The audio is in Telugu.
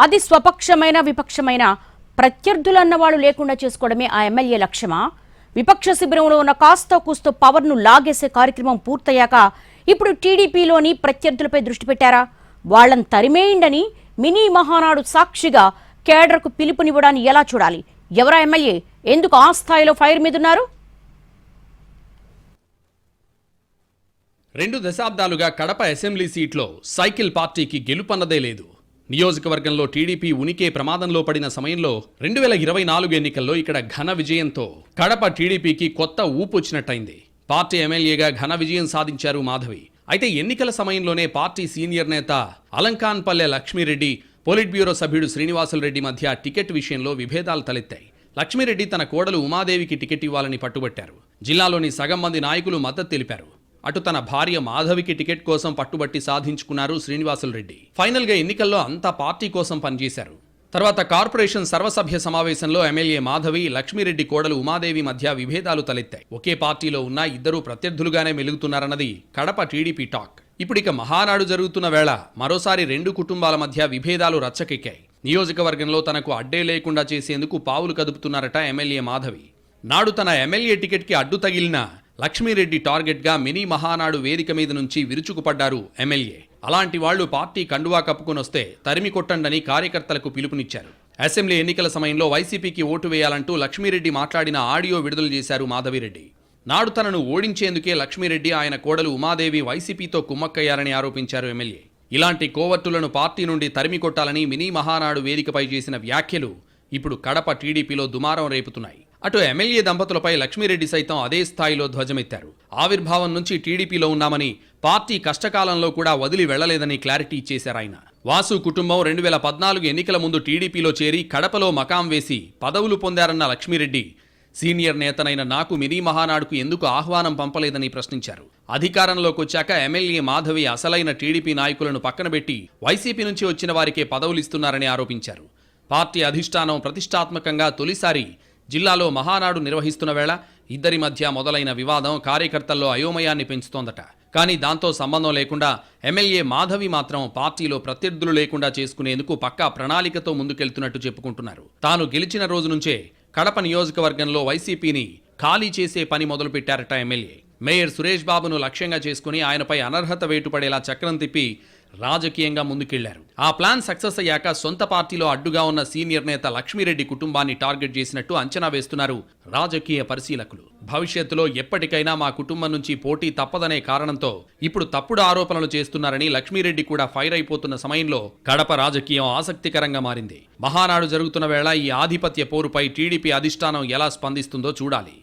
అది స్వపక్షమైన విపక్షమైన. ప్రత్యర్థులు అన్నవాళ్ళు లేకుండా చేసుకోవడమే ఆ ఎమ్మెల్యే లక్ష్యమా? విపక్ష శిబిరంలో ఉన్న కాస్తో కూస్తో పవర్ను లాగేసే కార్యక్రమం పూర్తయ్యాక ఇప్పుడు టీడీపీలోని ప్రత్యర్థులపై దృష్టి పెట్టారా? వాళ్ళని తరిమేయండని మినీ మహానాడు సాక్షిగా కేడర్కు పిలుపునివ్వడాన్ని ఎలా చూడాలి? ఎవరా ఎమ్మెల్యే? ఎందుకు ఆ స్థాయిలో ఫైర్ మీదున్నారు? రెండు దశాబ్దాలుగా కడప అసెంబ్లీ సీట్లో సైకిల్ పార్టీకి గెలుపన్నదే లేదు. నియోజకవర్గంలో టీడీపీ ఉనికే ప్రమాదంలో పడిన సమయంలో రెండు వేల ఇరవై నాలుగు ఎన్నికల్లో ఇక్కడ ఘన విజయంతో కడప టీడీపీకి కొత్త ఊపు వచ్చినట్టయింది. పార్టీ ఎమ్మెల్యేగా ఘన విజయం సాధించారు మాధవి. అయితే ఎన్నికల సమయంలోనే పార్టీ సీనియర్ నేత అలంకాన్పల్లె లక్ష్మీరెడ్డి పోలిట్ బ్యూరో సభ్యుడు శ్రీనివాసులరెడ్డి మధ్య టికెట్ విషయంలో విభేదాలు తలెత్తాయి. లక్ష్మీరెడ్డి తన కోడలు ఉమాదేవికి టికెట్ ఇవ్వాలని పట్టుబట్టారు. జిల్లాలోని సగం మంది నాయకులు మద్దతు తెలిపారు. అటు తన భార్య మాధవికి టికెట్ కోసం పట్టుబట్టి సాధించుకున్నారు శ్రీనివాసులరెడ్డి ఫైనల్గా ఎన్నికల్లో అంతా పార్టీ కోసం పనిచేశారు. తర్వాత కార్పొరేషన్ సర్వసభ్య సమావేశంలో ఎమ్మెల్యే మాధవి లక్ష్మీరెడ్డి కోడలు ఉమాదేవి మధ్య విభేదాలు తలెత్తాయి. ఒకే పార్టీలో ఉన్న ఇద్దరు ప్రత్యర్థులుగానే మెలుగుతున్నారన్నది కడప టీడీపీ టాక్. ఇప్పుడిక మహానాడు జరుగుతున్న వేళ మరోసారి రెండు కుటుంబాల మధ్య విభేదాలు రచ్చకెక్కాయి. నియోజకవర్గంలో తనకు అడ్డే లేకుండా చేసేందుకు పావులు కదుపుతున్నారట ఎమ్మెల్యే మాధవి. నాడు తన ఎమ్మెల్యే టికెట్కి అడ్డు తగిలిన లక్ష్మీరెడ్డి టార్గెట్గా మినీ మహానాడు వేదిక మీద నుంచి విరుచుకుపడ్డారు ఎమ్మెల్యే. అలాంటి వాళ్ళు పార్టీ కండువా కప్పుకొనొస్తే తరిమి కొట్టండని కార్యకర్తలకు పిలుపునిచ్చారు. అసెంబ్లీ ఎన్నికల సమయంలో వైసీపీకి ఓటు వేయాలంటూ లక్ష్మీరెడ్డి మాట్లాడిన ఆడియో విడుదల చేశారు మాధవిరెడ్డి. నాడు తనను ఓడించేందుకే లక్ష్మీరెడ్డి ఆయన కోడలు ఉమాదేవి వైసీపీతో కుమ్మక్కయ్యారని ఆరోపించారు ఎమ్మెల్యే. ఇలాంటి కోవర్టులను పార్టీ నుండి తరిమి కొట్టాలని మినీ మహానాడు వేదికపై చేసిన వ్యాఖ్యలు ఇప్పుడు కడప టీడీపీలో దుమారం రేపుతున్నాయి. అటు ఎమ్మెల్యే దంపతులపై లక్ష్మీరెడ్డి సైతం అదే స్థాయిలో ధ్వజమెత్తారు. ఆవిర్భావం నుంచి టీడీపీలో ఉన్నామని పార్టీ కష్టకాలంలో కూడా వదిలి వెళ్ళలేదని క్లారిటీ ఇచ్చేశారు ఆయన. వాసు కుటుంబం రెండు వేల పద్నాలుగు ఎన్నికల ముందు టీడీపీలో చేరి కడపలో మకాం వేసి పదవులు పొందారన్న లక్ష్మీరెడ్డి సీనియర్ నేతనైన నాకు మినీ మహానాడుకు ఎందుకు ఆహ్వానం పంపలేదని ప్రశ్నించారు. అధికారంలోకి వచ్చాక ఎమ్మెల్యే మాధవి అసలైన టీడీపీ నాయకులను పక్కనబెట్టి వైసీపీ నుంచి వచ్చిన వారికే పదవులు ఇస్తున్నారని ఆరోపించారు. పార్టీ అధిష్టానం ప్రతిష్టాత్మకంగా తొలిసారి జిల్లాలో మహానాడు నిర్వహిస్తున్న వేళ ఇద్దరి మధ్య మొదలైన వివాదం కార్యకర్తల్లో అయోమయాన్ని పెంచుతోందట. కానీ దాంతో సంబంధం లేకుండా ఎమ్మెల్యే మాధవి మాత్రం పార్టీలో ప్రత్యర్థులు లేకుండా చేసుకునేందుకు పక్కా ప్రణాళికతో ముందుకెళ్తున్నట్టు చెప్పుకుంటున్నారు. తాను గెలిచిన రోజు నుంచే కడప నియోజకవర్గంలో వైసీపీని ఖాళీ చేసే పని మొదలుపెట్టారట ఎమ్మెల్యే. మేయర్ సురేష్ బాబును లక్ష్యంగా చేసుకుని ఆయనపై అనర్హత వేటుపడేలా చక్రం తిప్పి రాజకీయంగా ముందుకెళ్ళారు. ఆ ప్లాన్ సక్సెస్ అయ్యాక సొంత పార్టీలో అడ్డుగా ఉన్న సీనియర్ నేత లక్ష్మీరెడ్డి కుటుంబాన్ని టార్గెట్ చేసినట్టు అంచనా వేస్తున్నారు రాజకీయ పరిశీలకులు. భవిష్యత్తులో ఎప్పటికైనా మా కుటుంబం నుంచి పోటీ తప్పదనే కారణంతో ఇప్పుడు తప్పుడు ఆరోపణలు చేస్తున్నారని లక్ష్మీరెడ్డి కూడా ఫైర్ అయిపోతున్న సమయంలో కడప రాజకీయం ఆసక్తికరంగా మారింది. మహానాడు జరుగుతున్న వేళ ఈ ఆధిపత్య పోరుపై టీడీపీ అధిష్టానం ఎలా స్పందిస్తుందో చూడాలి.